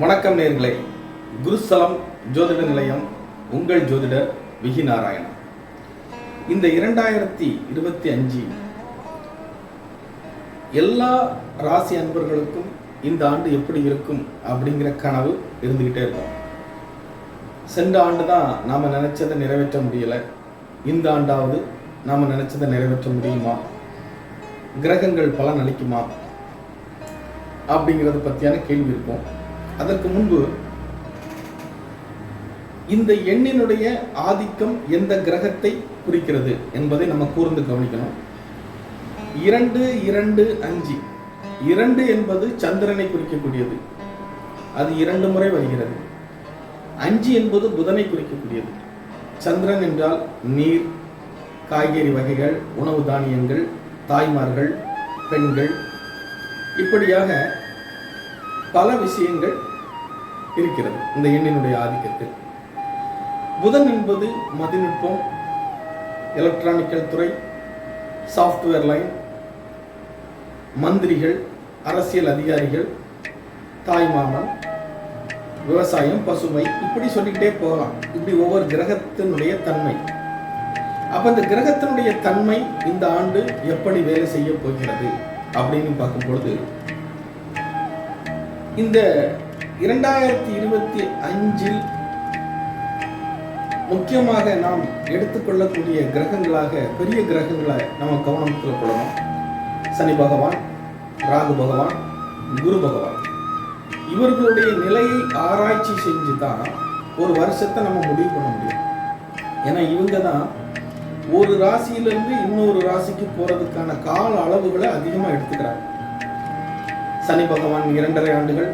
வணக்கம் நேர்களே. குருஸ்தலம் ஜோதிட நிலையம் உங்கள் ஜோதிடர் விகி நாராயணன். இந்த இரண்டாயிரத்தி இருபத்தி அஞ்சு எல்லா ராசி அன்பர்களுக்கும் இந்த ஆண்டு எப்படி இருக்கும் அப்படிங்கிற கனவு இருந்துக்கிட்டே இருக்கும். சென்ற ஆண்டு தான் நாம் நினச்சதை நிறைவேற்ற முடியலை. இந்த ஆண்டாவது நாம் நினச்சதை நிறைவேற்ற முடியுமா? கிரகங்கள் பலன் அளிக்குமா? அப்படிங்கிறத பற்றியான கேள்வி இருக்கும். அதற்கு முன்பு இந்த எண்ணினுடைய ஆதிக்கம் எந்த கிரகத்தை குறிக்கிறது என்பதை நம்ம கூர்ந்து கவனிக்கணும். இரண்டு இரண்டு அஞ்சு. இரண்டு என்பது சந்திரனை குறிக்கக்கூடியது. அது இரண்டு முறை வருகிறது. அஞ்சு என்பது புதனை குறிக்கக்கூடியது. சந்திரன் என்றால் நீர் காய்கறி வகைகள் உணவு தானியங்கள் தாய்மார்கள் பெண்கள். இப்படியாக பல விஷயங்கள் இருக்கிறது இந்த எண்ணினுடைய ஆதிக்கத்தில். புதன் என்பது மதிநுட்பம் எலக்ட்ரானிக்கல் துறை சாஃப்ட்வேர் லைன் மந்திரிகள் அரசியல் அதிகாரிகள் தாய்மாமன் விவசாயம் பசுமை இப்படி சொல்லிக்கிட்டே போகலாம். இப்படி ஒவ்வொரு கிரகத்தினுடைய தன்மை. அப்ப இந்த கிரகத்தினுடைய தன்மை இந்த ஆண்டு எப்படி வேலை செய்ய போகிறது அப்படின்னு பார்க்கும் பொழுது இந்த இரண்டாயிரத்தி இருபத்தி அஞ்சில் முக்கியமாக நாம் எடுத்துக்கொள்ளக்கூடிய கிரகங்களாக பெரிய கிரகங்களை நம்ம கவனத்தில் கொள்ளணும் சனி பகவான் ராகு பகவான் குரு பகவான். இவர்களுடைய நிலையை ஆராய்ச்சி செஞ்சு தான் ஒரு வருஷத்தை நம்ம முடிவு பண்ண முடியும். ஏன்னா இவங்க தான் ஒரு ராசியிலிருந்து இன்னொரு ராசிக்கு போறதுக்கான கால அளவுகளை அதிகமாக எடுத்துக்கிறாங்க. சனி பகவான் இரண்டரை ஆண்டுகள்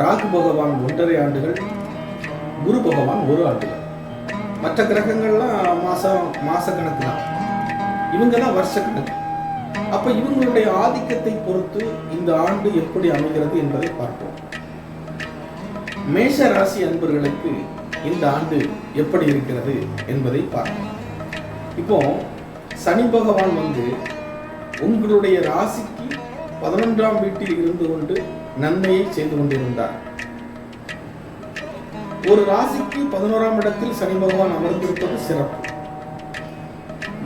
ராகு பகவான் ஒன்றரை ஆண்டுகள் குரு பகவான் ஒரு ஆண்டுகள். மற்ற கிரகங்கள்லாம் மாசம் மாத கணக்கு தான் இவங்க தான் வருஷ கணக்கு அப்ப இவங்களுடைய ஆதிக்கத்தை பொறுத்து இந்த ஆண்டு எப்படி அமைகிறது என்பதை பார்ப்போம். மேஷ ராசி அன்பர்களுக்கு இந்த ஆண்டு எப்படி இருக்கிறது என்பதை பார்ப்போம். இப்போ சனி பகவான் வந்து உங்களுடைய ராசிக்கு பதினொன்றாம் வீட்டில் இருந்து கொண்டு நன்மையை செய்து கொண்டிருந்தார். ஒரு ராசிக்கு பதினோராம் இடத்தில் சனி பகவான் அமர்ந்திருப்பது சிறப்பு.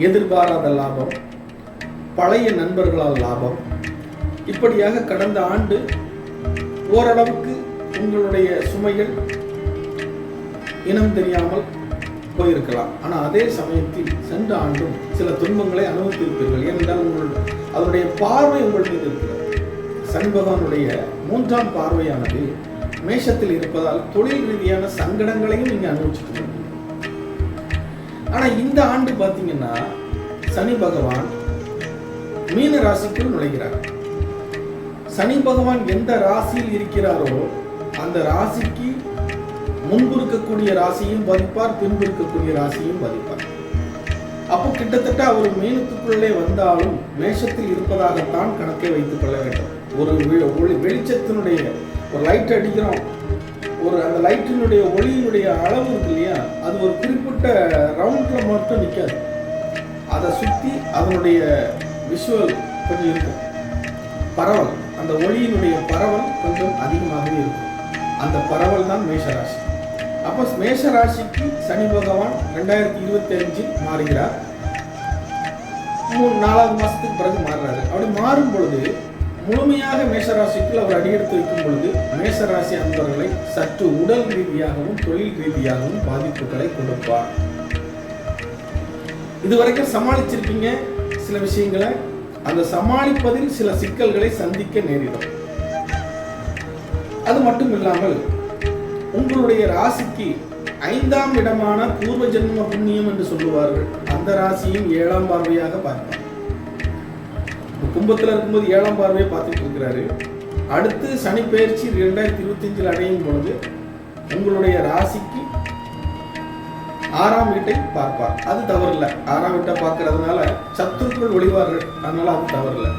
எதிர்பாராத லாபம் பழைய நண்பர்களால் லாபம். இப்படியாக கடந்த ஆண்டு ஓரளவுக்கு உங்களுடைய சுமைகள் இனம் தெரியாமல் போயிருக்கலாம். ஆனால் அதே சமயத்தில் சென்ற ஆண்டும் சில துன்பங்களை அனுபவித்திருப்பீர்கள். ஏனென்றால் உங்களுடைய அதனுடைய பார்வை உங்கள் மீது இருக்கிறது சனி பகவானுடைய மூன்றாம் பார்வையானது மேஷத்தில் இருப்பதால் தொழில் ரீதியான சங்கடங்களையும் நீங்க அனுபவிச்சுட்டு ஆனா இந்த ஆண்டு பாத்தீங்கன்னா சனி பகவான் மீன ராசிக்குள் நுழைகிறார். சனி பகவான் எந்த ராசியில் இருக்கிறாரோ அந்த ராசிக்கு முன்பு இருக்கக்கூடிய ராசியும் பதிப்பார் பின்பு இருக்கக்கூடிய ராசியும் பதிப்பார். அப்போ கிட்டத்தட்ட அவர் மீனத்துக்குள்ளே வந்தாலும் மேஷத்தில் இருப்பதாகத்தான் கணக்கை வைத்துக் கொள்ள வேண்டும். ஒரு ஒளி வெளிச்சத்தினுடைய ஒரு லைட் அடிக்கிறோம். ஒரு அந்த லைட்டினுடைய ஒளியினுடைய அளவு இருக்கு இல்லையா? அது ஒரு குறிப்பிட்ட ரவுண்டில் மட்டும் நிற்காது அதை சுற்றி அதனுடைய விஷுவல் கொஞ்சம் இருக்கும். பரவல் அந்த ஒளியினுடைய பரவல் கொஞ்சம் அதிகமாகவே இருக்கும். அந்த பரவல் தான் மேஷராசி. அப்போ மேஷராசிக்கு சனி பகவான் ரெண்டாயிரத்தி இருபத்தி அஞ்சில் மாறுகிறார். மூணு நாலாவது மாசத்துக்கு பிறகு மாறுறாரு. அப்படி மாறும் பொழுது முழுமையாக மேஷராசிக்குள் அவர் அடியெடுத்து வைக்கும் பொழுது மேஷராசி அன்பர்களை சற்று உடல் ரீதியாகவும் தொழில் ரீதியாகவும் பாதிப்புகளை கொடுப்பார் இதுவரைக்கும் சமாளிச்சிருக்கீங்க சில விஷயங்களை. அந்த சமாளிப்பதில் சில சிக்கல்களை சந்திக்க நேரிடும். அது மட்டும் இல்லாமல் உங்களுடைய ராசிக்கு ஐந்தாம் இடமான பூர்வ ஜென்ம புண்ணியம் என்று சொல்லுவார்கள். அந்த ராசியும் ஏழாம் பார்வையாக பார்ப்பார் கும்பத்தில் இருக்கும்போது ஏழாம் பார்வையை பார்த்துட்டு இருக்கிறாரு. அடுத்து சனி பயிற்சி ரெண்டாயிரத்தி இருபத்தஞ்சில் அடையும் பொழுது உங்களுடைய ராசிக்கு ஆறாம் வீட்டை பார்ப்பார். அது தவறில்லை. ஆறாம் வீட்டை பார்க்கறதுனால சத்துருக்குள் ஒளிவார்கள். அதனால அது தவறில்லை.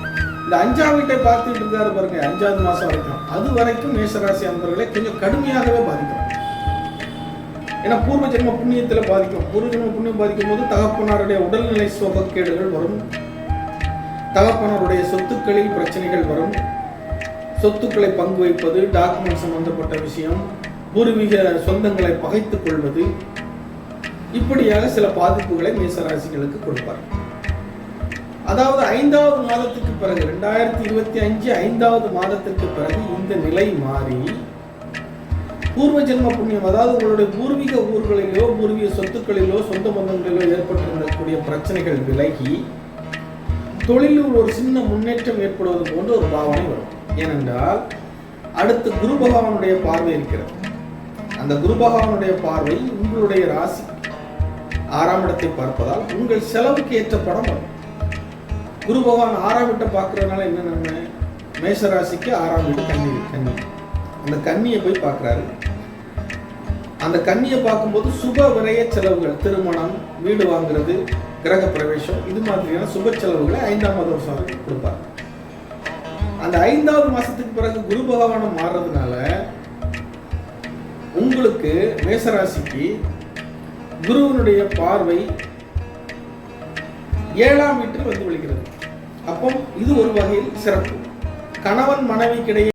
இந்த அஞ்சாம் வீட்டை பார்த்துட்டு இருக்காரு பாருங்க அஞ்சாவது மாசம் வரைக்கும். அது வரைக்கும் மேஷராசி அன்பர்களை கொஞ்சம் கடுமையாகவே பாதிக்கும் ஏன்னா பூர்வ ஜென்ம புண்ணியத்தில் பாதிக்கும். பூர்வ ஜென்ம புண்ணியம் பாதிக்கும் போது தகப்பனாருடைய உடல்நிலை சோகக்கேடுகள் வரும். தகப்பனாருடைய சொத்துக்களில் பிரச்சனைகள் வரும். சொத்துக்களை பங்கு வைப்பது டாக்குமெண்ட் சம்பந்தப்பட்ட விஷயம் பூர்வீக சொந்தங்களை பகைத்துக் கொள்வது இப்படியாக சில பாதிப்புகளை மேசராசிகளுக்கு கொடுப்பார்கள் அதாவது ஐந்தாவது மாதத்துக்கு பிறகு ரெண்டாயிரத்தி இருபத்தி அஞ்சு ஐந்தாவது மாதத்துக்கு பிறகு இந்த நிலை மாறி பூர்வ ஜென்ம புண்ணியம் அதாவது உங்களுடைய பூர்வீக ஊர்களிலோ பூர்வீக சொத்துக்களிலோ சொந்த பந்தங்களிலோ ஏற்பட்டிருக்கக்கூடிய பிரச்சனைகள் விலகி தொழிலில் ஒரு சின்ன முன்னேற்றம் ஏற்படுவது போன்ற ஒரு பாவனை வரும். ஏனென்றால் அடுத்து குரு பகவானுடைய பார்வை இருக்கிறது. அந்த குரு பகவானுடைய பார்வை உங்களுடைய ராசி. ஆறாம் இடத்தை பார்ப்பதால் உங்கள் செலவுக்கு ஏற்ற படம் வரும். குரு பகவான் ஆறாம் வீட்டை பார்க்கறதுனால என்ன நன்மை மேஷராசிக்கு ஆறாம் வீடு கன்னி கன்னி. அந்த கன்னியை போய் பார்க்குறாரு. அந்த கன்னியை பார்க்கும்போது சுப விரய செலவுகள் திருமணம் வீடு வாங்குறது கிரக பிரவேசம் இது மாதிரியான சுப செலவுகளை ஐந்தாம் மாத வருஷம் கொடுப்பார். அந்த ஐந்தாவது மாசத்துக்கு பிறகு குரு பகவானம் மாறுறதுனால உங்களுக்கு மேசராசிக்கு குருவனுடைய பார்வை ஏழாம் வீட்டில் வந்து விழுகிறது. அப்போ இது ஒரு வகையில் சிறப்பு. கணவன் மனைவிக்கிடையே